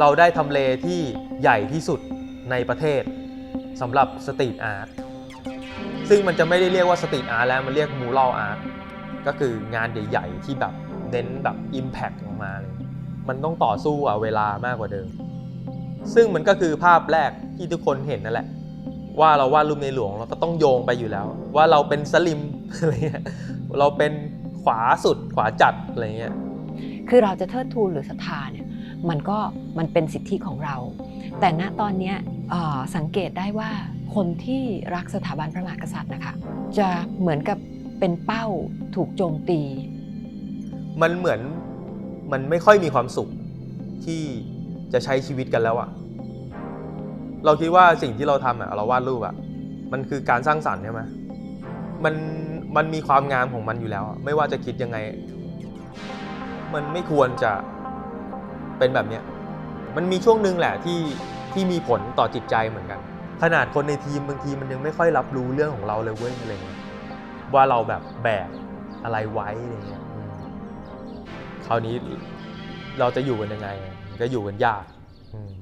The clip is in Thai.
เราได้ทำเลที่ใหญ่ที่สุดในประเทศสำหรับสตรีทอาร์ตซึ่งมันจะไม่ได้เรียกว่าสตรีทอาร์ตแล้วมันเรียกมูรัลอาร์ตก็คืองานใหญ่ๆที่แบบเน้นแบบ Impact ออกมาเลยมันต้องต่อสู้อะเวลามากกว่าเดิม ซึ่งมันก็คือภาพแรกที่ทุกคนเห็นนั่นแหละ ว่าเราวาดรูปในหลวงเราก็ต้องโยงไปอยู่แล้ว ว่าเราเป็นสลิมอะไรเงี้ยเราเป็นขวาสุดขวาจัดอะไรเงี้ยคือเราจะเทิดทูนหรือศรัทธาเนี่ย มันก็มันเป็นสิทธิของเรา แต่ณตอนนี้สังเกตได้ว่าคนที่รักสถาบันพระมหากษัตริย์นะคะ จะเหมือนกับเป็นเป้าถูกโจมตี มันเหมือนมันไม่ค่อยมีความสุขที่จะใช้ชีวิตกันแล้วอะเราคิดว่าสิ่งที่เราทำอะเราวาดรูปอะมันคือการสร้างสรรค์ใช่ไหมมันมันมีความงามของมันอยู่แล้ว ไม่ว่าจะคิดยังไง มันไม่ควรจะ เป็นแบบเนี้ยมันมีช่วงหนึ่งแหละที่ที่มีผลต่อจิตใจเหมือนกัน ขนาดคนในทีมบางทีมันยังไม่ค่อยรับรู้เรื่องของเราเลยเว้ยอะไรเงี้ยว่าเราแบบแบกอะไรไว้อะไรเงี้ยคราวนี้เราจะอยู่กันยังไง ก็อยู่กันยากอืม